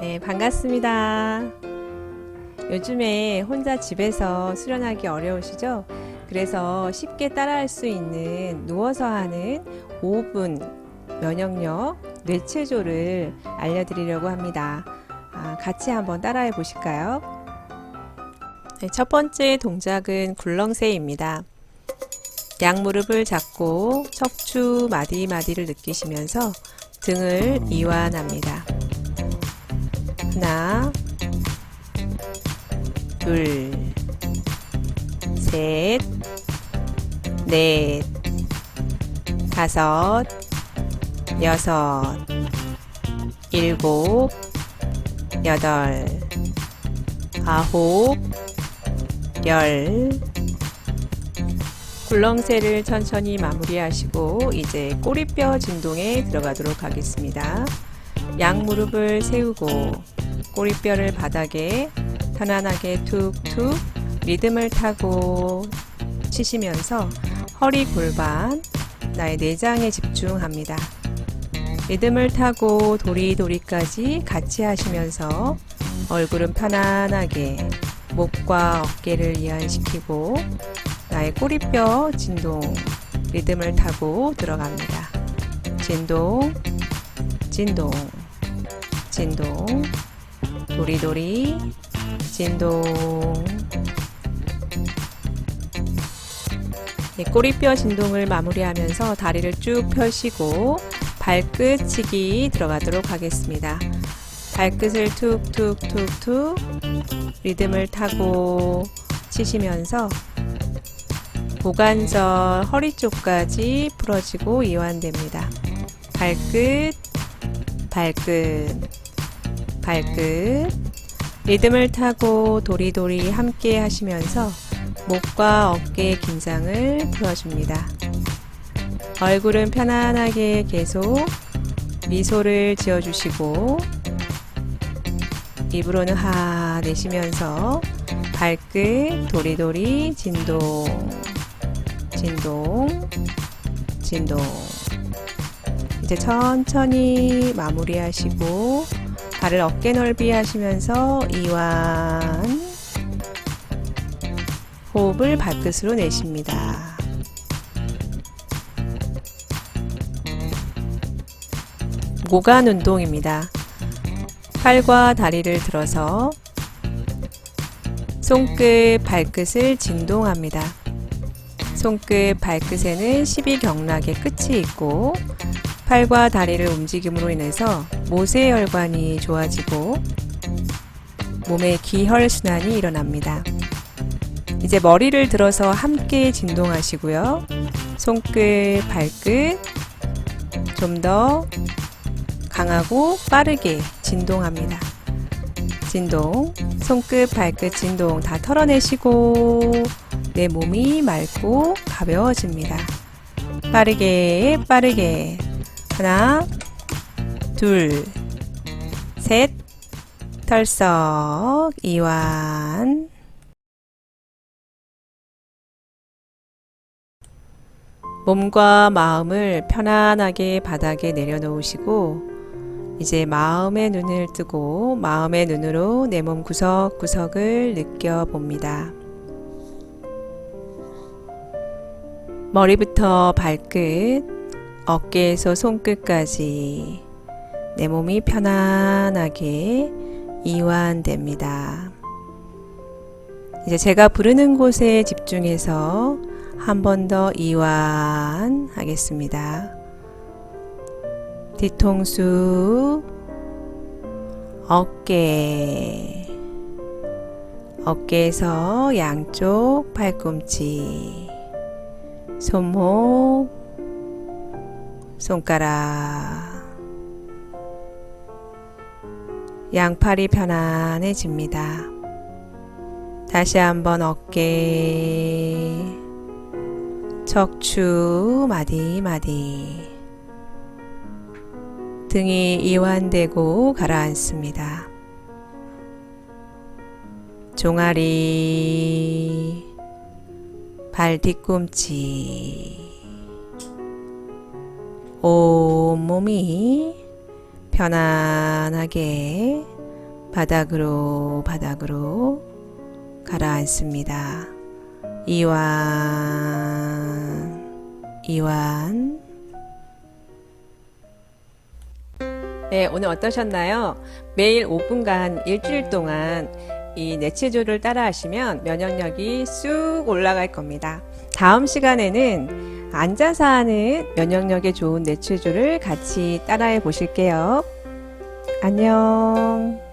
네, 반갑습니다. 요즘에 혼자 집에서 수련하기 어려우시죠? 그래서 쉽게 따라할 수 있는 누워서 하는 5분 면역력 뇌체조를 알려드리려고 합니다. 아, 같이 한번 따라해 보실까요? 네, 첫 번째 동작은 굴렁쇠입니다. 양무릎을 잡고 척추 마디마디를 느끼시면서 등을 이완합니다. 하나, 둘, 셋, 넷, 다섯, 여섯, 일곱, 여덟, 아홉, 열. 굴렁쇠를 천천히 마무리하시고 이제 꼬리뼈 진동에 들어가도록 하겠습니다. 양 무릎을 세우고 꼬리뼈를 바닥에 편안하게 툭툭 리듬을 타고 치시면서 허리 골반 나의 내장에 집중합니다. 리듬을 타고 도리도리까지 같이 하시면서 얼굴은 편안하게 목과 어깨를 이완시키고 나의 꼬리뼈 진동 리듬을 타고 들어갑니다. 진동, 진동, 진동, 도리도리, 진동. 네, 꼬리뼈 진동을 마무리하면서 다리를 쭉 펴시고 발끝 치기 들어가도록 하겠습니다. 발끝을 툭툭툭툭 리듬을 타고 치시면서 고관절 허리 쪽까지 풀어지고 이완됩니다. 발끝, 발끝, 발끝. 리듬을 타고 도리도리 함께 하시면서 목과 어깨 긴장을 풀어줍니다. 얼굴은 편안하게 계속 미소를 지어주시고 입으로는 하 내쉬면서 발끝 도리도리 진동 진동 진동 이제 천천히 마무리하시고 발을 어깨 넓이 하시면서 이완 호흡을 발끝으로 내쉽니다. 고관 운동입니다. 팔과 다리를 들어서 손끝, 발끝을 진동합니다. 손끝, 발끝에는 12경락의 끝이 있고 팔과 다리를 움직임으로 인해서 모세 혈관이 좋아지고 몸의 기혈 순환이 일어납니다. 이제 머리를 들어서 함께 진동하시고요. 손끝, 발끝 좀 더 강하고 빠르게 진동합니다. 진동, 손끝, 발끝 진동 다 털어내시고 내 몸이 맑고 가벼워집니다. 빠르게, 빠르게. 하나, 둘, 셋, 털썩, 이완. 몸과 마음을 편안하게 바닥에 내려놓으시고 이제 마음의 눈을 뜨고 마음의 눈으로 내 몸 구석구석을 느껴봅니다. 머리부터 발끝, 어깨에서 손끝까지 내 몸이 편안하게 이완됩니다. 이제 제가 부르는 곳에 집중해서 한 번 더 이완 하겠습니다. 뒤통수, 어깨, 어깨에서 양쪽 팔꿈치, 손목, 손가락, 양팔이 편안해집니다. 다시 한번 어깨, 척추, 마디, 마디. 등이 이완되고 가라앉습니다. 종아리, 발 뒤꿈치, 온몸이 편안하게 바닥으로 바닥으로 가라앉습니다. 이완, 이완. 네, 오늘 어떠셨나요? 매일 5분간 일주일 동안 이 내체조를 따라 하시면 면역력이 쑥 올라갈 겁니다. 다음 시간에는 앉아서 하는 면역력에 좋은 내체조를 같이 따라해 보실게요. 안녕.